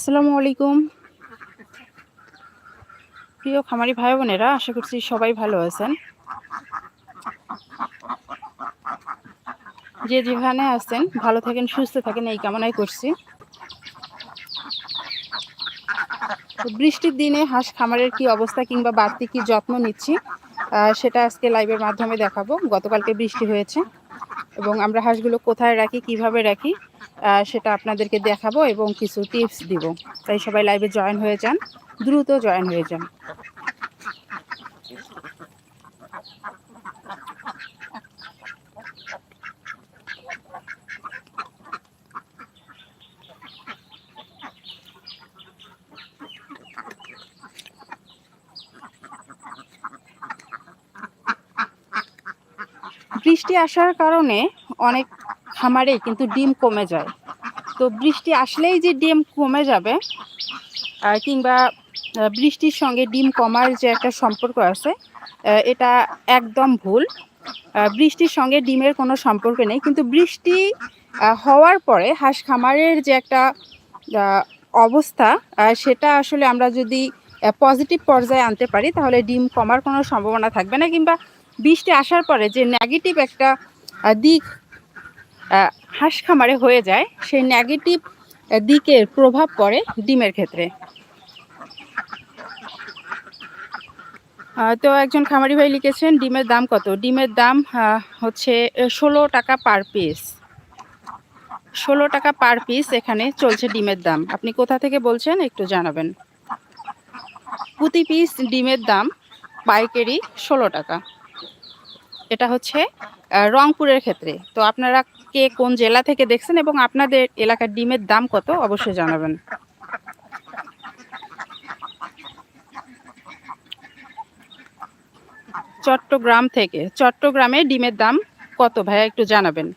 আসসালামু আলাইকুম। প্রিয় খামারি ভাই বোনেরা আশা করছি সবাই ভালো আছেন। যে যেখানে আছেন, ভালো থাকেন, সুস্থ থাকেন, এই কামনাই করছি। বৃষ্টির দিনে হাঁস খামারের কি অবস্থা কিংবা বাড়তি কি যত্ন নিচ্ছি সেটা আজকে লাইভের মাধ্যমে দেখাবো। গতকালকে বৃষ্টি হয়েছে এবং আমরা হাঁসগুলো কোথায় রাখি, কীভাবে রাখি সেটা আপনাদেরকে দেখাবো এবং কিছু টিপস দিব। তাই সবাই লাইভে জয়েন হয়ে যান, দ্রুত জয়েন হয়ে যান। বৃষ্টি আসার কারণে অনেক খামারে কিন্তু ডিম কমে যায়। তো বৃষ্টি আসলেই যে ডিম কমে যাবে কিংবা বৃষ্টির সঙ্গে ডিম কমার যে একটা সম্পর্ক আছে এটা একদম ভুল। বৃষ্টির সঙ্গে ডিমের কোনো সম্পর্ক নেই। কিন্তু বৃষ্টি হওয়ার পরে হাঁস খামারের যে একটা অবস্থা সেটা আসলে আমরা যদি পজিটিভ পর্যায়ে আনতে পারি, তাহলে ডিম কমার কোনো সম্ভাবনা থাকবে না। কিংবা বৃষ্টি আসার পরে যে নেগেটিভ একটা দিক হাঁস খামারে হয়ে যায়, সেই নেগেটিভ দিকের প্রভাব পড়ে ডিমের ক্ষেত্রে। তো একজন খামারি ভাই লিখেছেন, ডিমের দাম কত? ডিমের দাম হচ্ছে ষোলো টাকা পার পিস ষোলো টাকা পার পিস এখানে চলছে ডিমের দাম। আপনি কোথা থেকে বলছেন একটু জানাবেন। প্রতি পিস ডিমের দাম পাইকারি ষোলো টাকা। এটা হচ্ছে রংপুরের ক্ষেত্রে। তো আপনারা কে কোন জেলা থেকে দেখছেন এবং আপনাদের এলাকার ডিমের দাম কত, অবশ্যই জানাবেন। চট্টগ্রাম থেকে, চট্টগ্রামে ডিমের দাম কত, ভাইয়া একটু জানাবেন।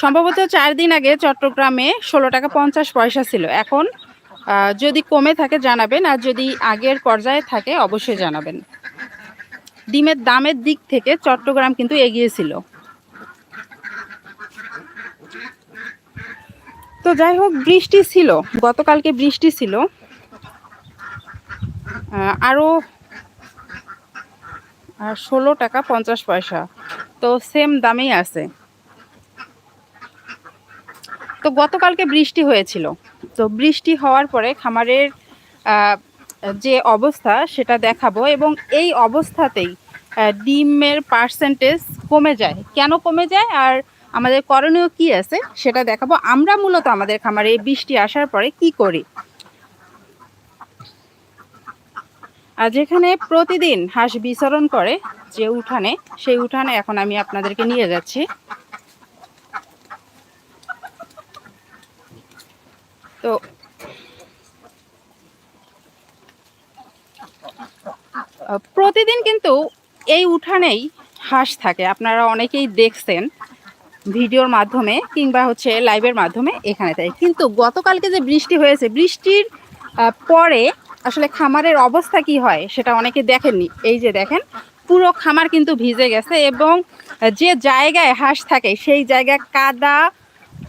সম্ভবত চার দিন আগে চট্টগ্রামে ষোলো টাকা পঞ্চাশ পয়সা ছিল। এখন যদি কমে থাকে জানাবেন, আর যদি আগের পর্যায়ে থাকে অবশ্যই জানাবেন। ডিমের দামের দিক থেকে চট্টগ্রাম কিন্তু এগিয়ে ছিল। তো যাই হোক বৃষ্টি ছিল। গতকালকে বৃষ্টি ছিল। আহ, আরও ষোলো টাকা পঞ্চাশ পয়সা। তো সেম দামেই আছে। তো গতকালকে বৃষ্টি হয়েছিল। তো বৃষ্টি হওয়ার পরে খামারের যে অবস্থা সেটা দেখাবো এবং এই অবস্থাতেই ডিমের পার্সেন্টেজ কমে যায়। কেন কমে যায়? আর আমাদের করণীয় কি আছে সেটা দেখাবো। আমরা মূলত আমাদের খামারে এই বৃষ্টি আসার পরে কি করি? আর যেখানে প্রতিদিন হাঁস বিচরণ করে যে উঠানে, সেই উঠানে এখন আমি আপনাদেরকে নিয়ে যাচ্ছি। তো প্রতিদিন কিন্তু এই উঠানেই হাঁস থাকে। আপনারা অনেকেই দেখছেন ভিডিওর মাধ্যমে কিংবা হচ্ছে লাইভের মাধ্যমে এখানে থাকে কিন্তু গতকালকে যে বৃষ্টি হয়েছে, বৃষ্টির পরে আসলে খামারের অবস্থা কি হয় সেটা অনেকে দেখেননি। এই যে দেখেন, পুরো খামার কিন্তু ভিজে গেছে এবং যে জায়গায় হাঁস থাকে সেই জায়গায় কাদা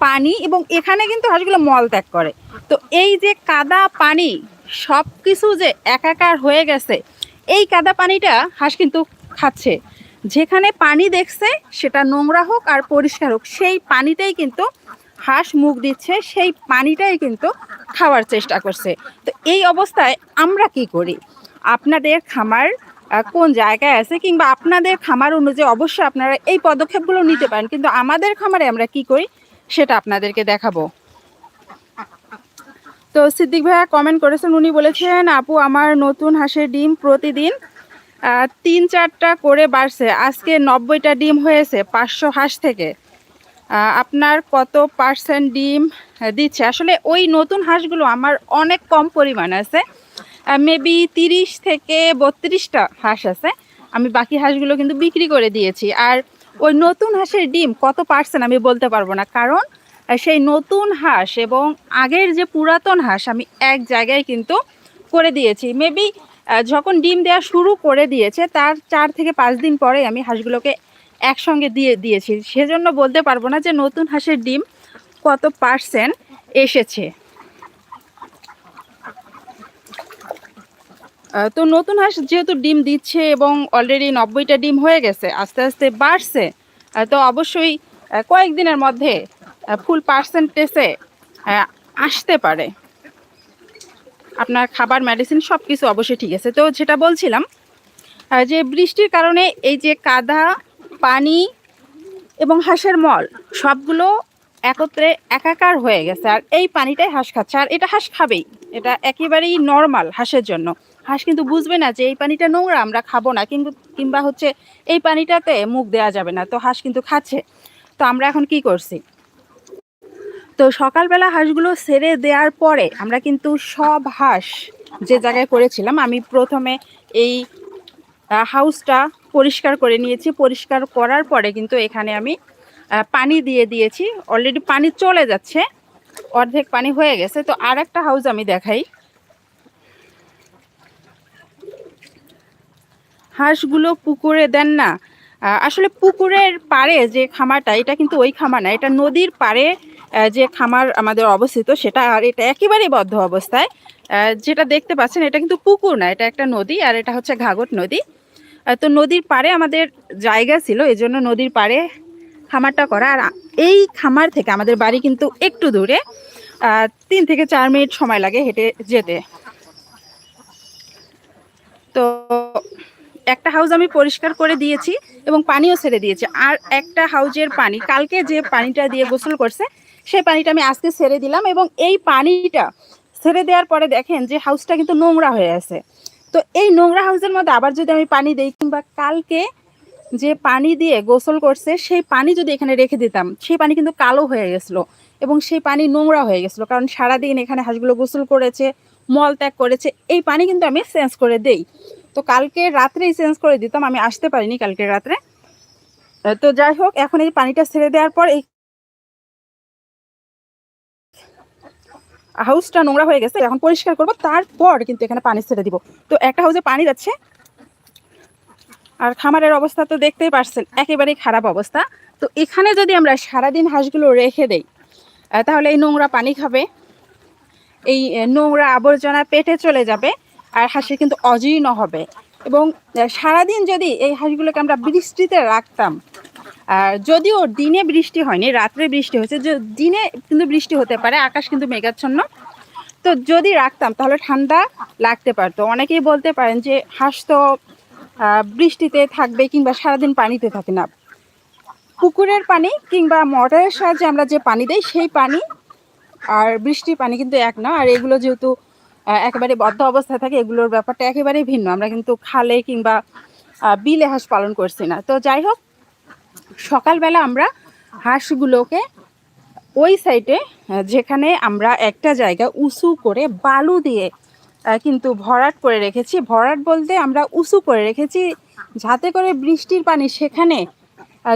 পানি এবং এখানে কিন্তু হাঁসগুলো মল ত্যাগ করে। তো এই যে কাদা পানি সব কিছু যে একাকার হয়ে গেছে, এই কাদা পানিটা হাঁস কিন্তু খাচ্ছে। যেখানে পানি দেখছে, সেটা নোংরা হোক আর পরিষ্কার হোক, সেই পানিটাই কিন্তু হাঁস মুখ দিচ্ছে, সেই পানিটাই কিন্তু খাওয়ার চেষ্টা করছে। তো এই অবস্থায় আমরা কি করি? আপনাদের খামার কোন জায়গায় আছে কিংবা আপনাদের খামার অনুযায়ী অবশ্যই আপনারা এই পদক্ষেপগুলো নিতে পারেন, কিন্তু আমাদের খামারে আমরা কি করি সেটা আপনাদেরকে দেখাবো। তো সিদ্দিক ভাইয়া কমেন্ট করেছেন, উনি বলেছেন, আপু, আমার নতুন হাঁসের ডিম প্রতিদিন তিন চারটা করে বাড়ছে। আজকে নব্বইটা ডিম হয়েছে, পাঁচশো হাঁস থেকে। আপনার কত পার্সেন্ট ডিম দিচ্ছে? আসলে ওই নতুন হাঁসগুলো আমার অনেক কম পরিমাণ আছে। মেবি তিরিশ থেকে বত্রিশটা হাঁস আছে। আমি বাকি হাঁসগুলো কিন্তু বিক্রি করে দিয়েছি। আর ওই নতুন হাঁসের ডিম কত পার্সেন্ট আমি বলতে পারব না। কারণ সেই নতুন হাঁস এবং আগের যে পুরাতন হাঁস আমি এক জায়গায় কিন্তু করে দিয়েছি। মেবি যখন ডিম দেওয়া শুরু করে দিয়েছে, তার চার থেকে পাঁচ দিন পরে আমি হাঁসগুলোকে একসঙ্গে দিয়ে দিয়েছি। সেজন্য বলতে পারব না যে নতুন হাঁসের ডিম কত পার্সেন্ট এসেছে। তো নতুন হাঁস যেহেতু ডিম দিচ্ছে এবং অলরেডি নব্বইটা ডিম হয়ে গেছে, আস্তে আস্তে বাড়ছে তো অবশ্যই কয়েকদিনের মধ্যে ফুল পার্সেন্টেসে আসতে পারে। আপনার খাবার মেডিসিন সব কিছু অবশ্যই ঠিক আছে। তো যেটা বলছিলাম যে বৃষ্টির কারণে এই যে কাদা, পানি এবং হাঁসের মল সবগুলো একত্রে একাকার হয়ে গেছে আর এই পানিটাই হাঁস খাচ্ছে। আর এটা হাঁস খাবেই, এটা একেবারেই নর্মাল হাঁসের জন্য। হাঁস কিন্তু বুঝবে না যে এই পানিটা নোংরা, আমরা খাব না, কিন্তু কিংবা হচ্ছে এই পানিটাতে মুখ দেওয়া যাবে না, তো হাঁস কিন্তু খাচ্ছে। তো আমরা এখন কি করছি? তো সকালবেলা হাঁসগুলো সেরে দেওয়ার পরে আমরা কিন্তু সব হাঁস যে জায়গায় করেছিলাম, আমি প্রথমে এই হাউসটা পরিষ্কার করে নিয়েছি। পরিষ্কার করার পরে কিন্তু এখানে আমি পানি দিয়ে দিয়েছি। অলরেডি পানি চলে যাচ্ছে, অর্ধেক পানি হয়ে গেছে। তো আর একটা হাউস আমি দেখাই। হাঁসগুলো পুকুরে দেন না। আসলে পুকুরের পাড়ে যে খামারটা, এটা কিন্তু ওই খামার না, এটা নদীর পাড়ে যে খামার আমাদের অবস্থিত, সেটা আর এটা একেবারেই বদ্ধ অবস্থায়। যেটা দেখতে পাচ্ছেন, এটা কিন্তু পুকুর না, এটা একটা নদী আর এটা হচ্ছে ঘাগট নদী। তো নদীর পাড়ে আমাদের জায়গা ছিল এই জন্য নদীর পাড়ে খামারটা করা। আর এই খামার থেকে আমাদের বাড়ি কিন্তু একটু দূরে তিন থেকে চার মিনিট সময় লাগে হেঁটে যেতে। তো একটা হাউস আমি পরিষ্কার করে দিয়েছি এবং পানিও ছেড়ে দিয়েছি। আর একটা হাউজের পানি, কালকে যে পানিটা দিয়ে গোসল করছে সেই পানিটা আমি আজকে ছেড়ে দিলাম এবং এই পানিটা ছেড়ে দেওয়ার পরে দেখেন যে হাউসটা কিন্তু নোংরা হয়ে আছে। তো এই নোংরা হাউসের মধ্যে আবার যদি আমি পানি দিই, কিংবা কালকে যে পানি দিয়ে গোসল করছে, সেই পানি যদি এখানে রেখে দিতাম, সেই পানি কিন্তু কালো হয়ে গেছিল এবং সেই পানি নোংরা হয়ে গেছিল। কারণ সারাদিন এখানে হাঁসগুলো গোসল করেছে, মল ত্যাগ করেছে, এই পানি কিন্তু আমি চেঞ্জ করে দেই। তো কালকে রাত্রেই চেঞ্জ করে দিতাম, আমি আসতে পারিনি কালকে রাত্রে। তো যাই হোক, এখন এই পানিটা ছেড়ে দেওয়ার পর এই হাউসটা নোংরা হয়ে গেছে, এখন পরিষ্কার করব, তারপর কিন্তু এখানে পানি ছেড়ে দিব। তো একটা হাউসে পানি যাচ্ছে, আর খামারের অবস্থা তো দেখতেই পারছেন, একেবারেই খারাপ অবস্থা। তো এখানে যদি আমরা সারাদিন হাঁসগুলো রেখে দেই তাহলে এই নোংরা পানি খাবে, এই নোংরা আবর্জনা পেটে চলে যাবে, আর হাঁসের কিন্তু অজীর্ণ হবে। এবং সারাদিন যদি এই হাঁসগুলোকে আমরা বৃষ্টিতে রাখতাম আর যদিও দিনে বৃষ্টি হয়নি, রাত্রে বৃষ্টি হয়েছে, যে দিনে কিন্তু বৃষ্টি হতে পারে, আকাশ কিন্তু মেঘাচ্ছন্ন। তো যদি রাখতাম তাহলে ঠান্ডা লাগতে পারতো। অনেকেই বলতে পারেন যে হাঁস তো বৃষ্টিতে থাকবে কিংবা সারাদিন পানিতে থাকে না। পুকুরের পানি কিংবা মোটরের সাহায্যে আমরা যে পানি দেই, সেই পানি আর বৃষ্টির পানি কিন্তু এক না। আর এগুলো যেহেতু একেবারে বদ্ধ অবস্থায় থাকে, এগুলোর ব্যাপারটা একেবারেই ভিন্ন। আমরা কিন্তু খালে কিংবা বিলে হাঁস পালন করছি না। তো যাই হোক সকালবেলা আমরা হাঁসগুলোকে ওই সাইডে যেখানে আমরা একটা জায়গা উঁচু করে বালু দিয়ে কিন্তু ভরাট করে রেখেছি। ভরাট বলতে আমরা উঁচু করে রেখেছি যাতে করে বৃষ্টির পানি সেখানে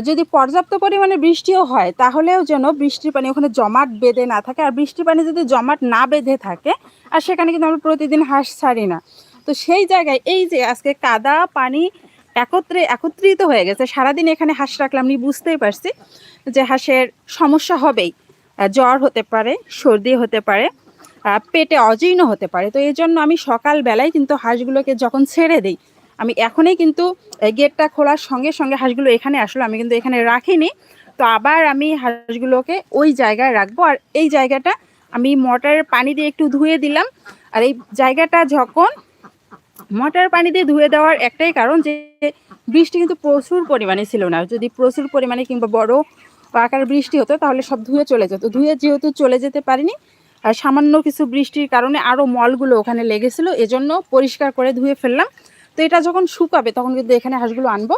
যদি পর্যাপ্ত পরিমাণে বৃষ্টিও হয়, তাহলেও যেন বৃষ্টির পানি ওখানে জমাট বেঁধে না থাকে। আর বৃষ্টির পানি যদি জমাট না বেঁধে থাকে, আর সেখানে কিন্তু আমরা প্রতিদিন হাঁস ছাড়ি না। তো সেই জায়গায় এই যে আজকে কাদা পানি একত্রে, একত্রিত হয়ে গেছে। সারাদিন এখানে হাঁস রাখলাম, আমি বুঝতেই পারছি যে হাঁসের সমস্যা হবেই। জ্বর হতে পারে, সর্দি হতে পারে পেটে অজীর্ণ হতে পারে। তো এই জন্য আমি সকালবেলায় কিন্তু হাঁসগুলোকে যখন ছেড়ে দিই, আমি এখনই কিন্তু গেটটা খোলার সঙ্গে সঙ্গে হাঁসগুলো এখানে আসলো। আমি কিন্তু এখানে রাখিনি। তো আবার আমি হাঁসগুলোকে ওই জায়গায় রাখব। আর এই জায়গাটা আমি মোটরের পানি দিয়ে একটু ধুয়ে দিলাম। আর এই জায়গাটা যখন মোটর পানি দিয়ে ধুয়ে দেওয়ার একটাই কারণ যে বৃষ্টি কিন্তু প্রচুর পরিমাণে ছিল না। যদি প্রচুর পরিমাণে কিংবা বড় আকার বৃষ্টি হতো তাহলে সব ধুয়ে চলে যেত। ধুয়ে যেহেতু চলে যেতে পারিনি আর সামান্য কিছু বৃষ্টির কারণে আরও মলগুলো ওখানে লেগেছিল, এজন্য পরিষ্কার করে ধুয়ে ফেললাম। তো এটা যখন শুকাবে তখন কিন্তু এখানে হাঁসগুলো আনব।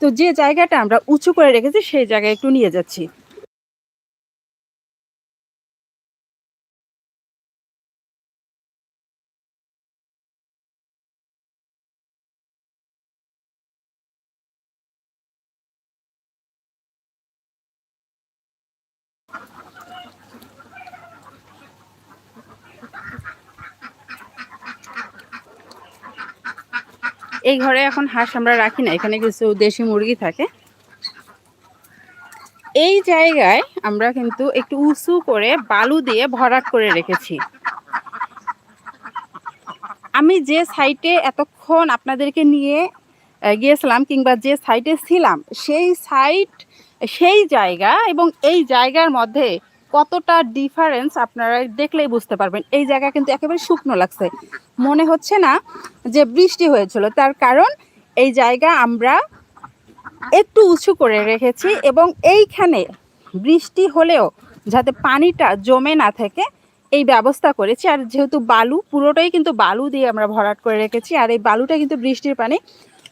তো যে জায়গাটা আমরা উঁচু করে রেখেছি সেই জায়গায় একটু নিয়ে যাচ্ছি। এই ঘরে এখন হাঁস আমরা রাখি না, এখানে কিছু দেশি মুরগি থাকে। এই জায়গায় আমরা কিন্তু একটু উঁচু করে বালু দিয়ে ভরাট করে রেখেছি। আমি যে সাইটে এতক্ষণ আপনাদেরকে নিয়ে গিয়েছিলাম কিংবা যে সাইটে ছিলাম, সেই সাইট, সেই জায়গা এবং এই জায়গার মধ্যে কতটা ডিফারেন্স আপনারা দেখলেই বুঝতে পারবেন। এই জায়গা কিন্তু একেবারে শুকনো লাগছে। মনে হচ্ছে না যে বৃষ্টি হয়েছিল। তার কারণ এই জায়গা আমরা একটু উঁচু করে রেখেছি এবং এইখানে বৃষ্টি হলেও যাতে পানিটা জমে না থাকে, এই ব্যবস্থা করেছি। আর যেহেতু বালু, পুরোটাই কিন্তু বালু দিয়ে আমরা ভরাট করে রেখেছি। আর এই বালুটা কিন্তু বৃষ্টির পানি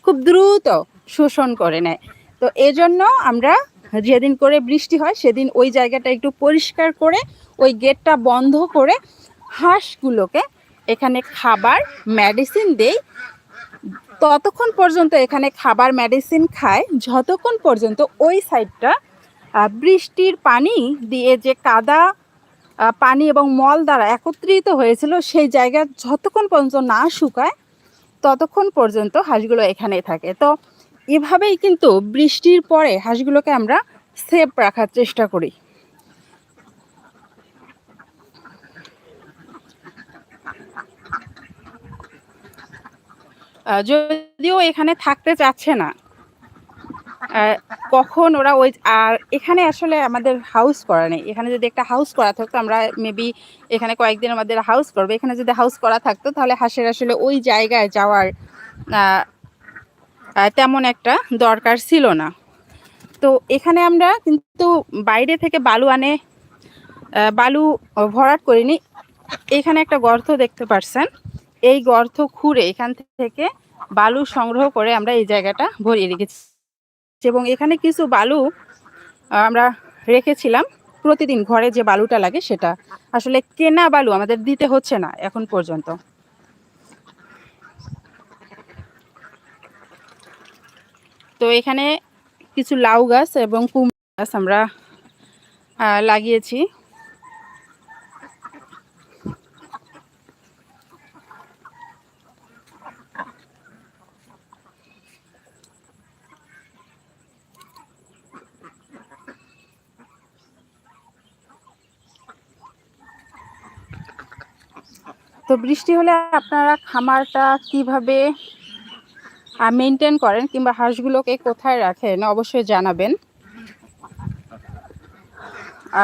খুব দ্রুত শোষণ করে নেয়। তো এজন্য আমরা যেদিন করে বৃষ্টি হয়, সেদিন ওই জায়গাটা একটু পরিষ্কার করে, ওই গেটটা বন্ধ করে হাঁসগুলোকে এখানে খাবার মেডিসিন দেই। ততক্ষণ পর্যন্ত এখানে খাবার মেডিসিন খায়। যতক্ষণ পর্যন্ত ওই সাইডটা বৃষ্টির পানি দিয়ে যে কাদা পানি এবং মল দ্বারা একত্রিত হয়েছিল, সেই জায়গা যতক্ষণ পর্যন্ত না শুকায়, ততক্ষণ পর্যন্ত হাঁসগুলো এখানেই থাকে। তো এভাবেই কিন্তু বৃষ্টির পরে হাঁসগুলোকে আমরা সেফ রাখার চেষ্টা করি। যদিও এখানে থাকতে চাচ্ছে না কখন ওরা ওই আর এখানে আসলে আমাদের হাউস করা নেই। এখানে যদি একটা হাউস করা থাকতো, আমরা মেবি এখানে কয়েকদিন আমাদের হাউস করবে। এখানে যদি হাউস করা থাকতো, তাহলে হাঁসের আসলে ওই জায়গায় যাওয়ার তেমন একটা দরকার ছিল না। তো এখানে আমরা কিন্তু বাইরে থেকে বালু আনে বালু ভরাট করিনি। এখানে একটা গর্ত দেখতে পারছেন। এই গর্ত খুঁড়ে এখান থেকে বালু সংগ্রহ করে আমরা এই জায়গাটা ভরিয়ে রেখেছি। এবং এখানে কিছু বালু আমরা রেখেছিলাম। প্রতিদিন ঘরে যে বালুটা লাগে সেটা। আসলে কেনা বালু আমাদের দিতে হচ্ছে না এখন পর্যন্ত। তো এখানে কিছু লাউ গাছ এবং কুমড়ো গাছ আমরা লাগিয়েছি। তো বৃষ্টি হলে আপনারা খামারটা কীভাবে মেনটেন করেন কিংবা হাঁসগুলোকে কোথায় রাখেন অবশ্যই জানাবেন।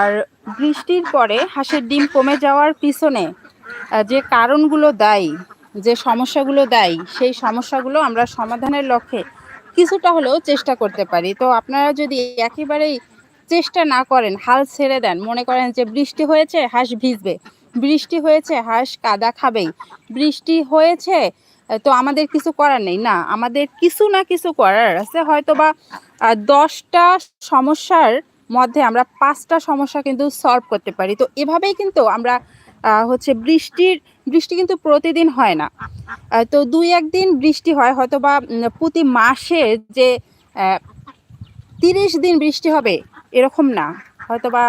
আর বৃষ্টির পরে হাঁসের ডিম কমে যাওয়ার পিছনে যে কারণগুলো দায়ী, যে সমস্যাগুলো দায়ী, সেই সমস্যাগুলো আমরা সমাধানের লক্ষ্যে কিছুটা হলেও চেষ্টা করতে পারি। তো আপনারা যদি একেবারেই চেষ্টা না করেন, হাল ছেড়ে দেন, মনে করেন যে বৃষ্টি হয়েছে, হাঁস ভিজবে। বৃষ্টি হয়েছে, হাঁস কাদা খাবেই। বৃষ্টি হয়েছে তো আমাদের কিছু করার নেই। না, আমাদের কিছু না কিছু করার আছে। হয়তো বা দশটা সমস্যার মধ্যে আমরা পাঁচটা সমস্যা কিন্তু সলভ করতে পারি। তো এভাবেই কিন্তু আমরা হচ্ছে বৃষ্টির, বৃষ্টি কিন্তু প্রতিদিন হয় না। তো দুই একদিন বৃষ্টি হয় হয়তো বা প্রতি মাসে যে তিরিশ দিন বৃষ্টি হবে, এরকম না। হয়তো বা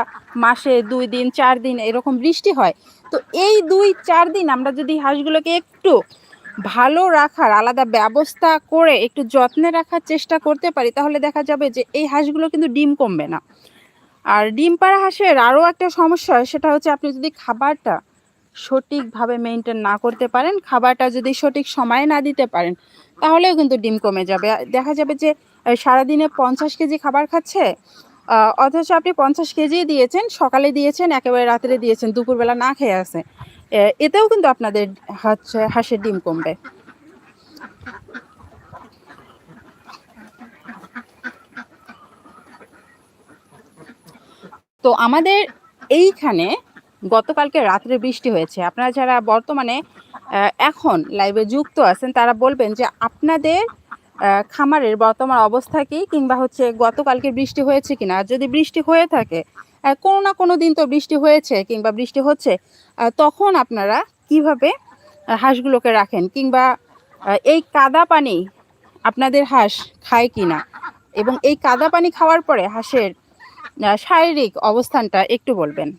মাসে দুই দিন, চার দিন এরকম বৃষ্টি হয়। তো এই দুই, চার দিন আমরা যদি হাঁসগুলোকে একটু ভালো রাখার, আলাদা ব্যবস্থা করে একটু যত্নে রাখার চেষ্টা করতে পারি, তাহলে দেখা যাবে যে এই হাঁসগুলো কিন্তু ডিম কমবে না। আর ডিম পাড়া হাঁসের আরও একটা সমস্যা সেটা হচ্ছে আপনি যদি খাবারটা সঠিকভাবে মেনটেন না করতে পারেন, খাবারটা যদি সঠিক সময়ে না দিতে পারেন, তাহলেও কিন্তু ডিম কমে যাবে। দেখা যাবে যে সারাদিনে পঞ্চাশ কেজি খাবার খাচ্ছে অথচ আপনি পঞ্চাশ কেজি দিয়েছেন, সকালে দিয়েছেন, একেবারে রাত্রে দিয়েছেন, দুপুরবেলা না খেয়ে আছে। এতেও কিন্তু আপনাদের হচ্ছে হাঁসের ডিম কমবে। তো আমাদের এইখানে গতকালকে রাত্রে বৃষ্টি হয়েছে। আপনারা যারা বর্তমানে এখন লাইভে যুক্ত আছেন, তারা বলবেন যে আপনাদের খামারের বর্তমান অবস্থা কি, কিংবা হচ্ছে গতকালকে বৃষ্টি হয়েছে কিনা। যদি বৃষ্টি হয়ে থাকে কোনো না কোনো দিন তো বৃষ্টি হয়েছে কিংবা বৃষ্টি হচ্ছে তখন আপনারা কীভাবে হাঁসগুলোকে রাখেন? কিংবা এই কাদা পানি আপনাদের হাঁস খায় কি না এবং এই কাদা পানি খাওয়ার পরে হাঁসের শারীরিক অবস্থানটা একটু বলবেন।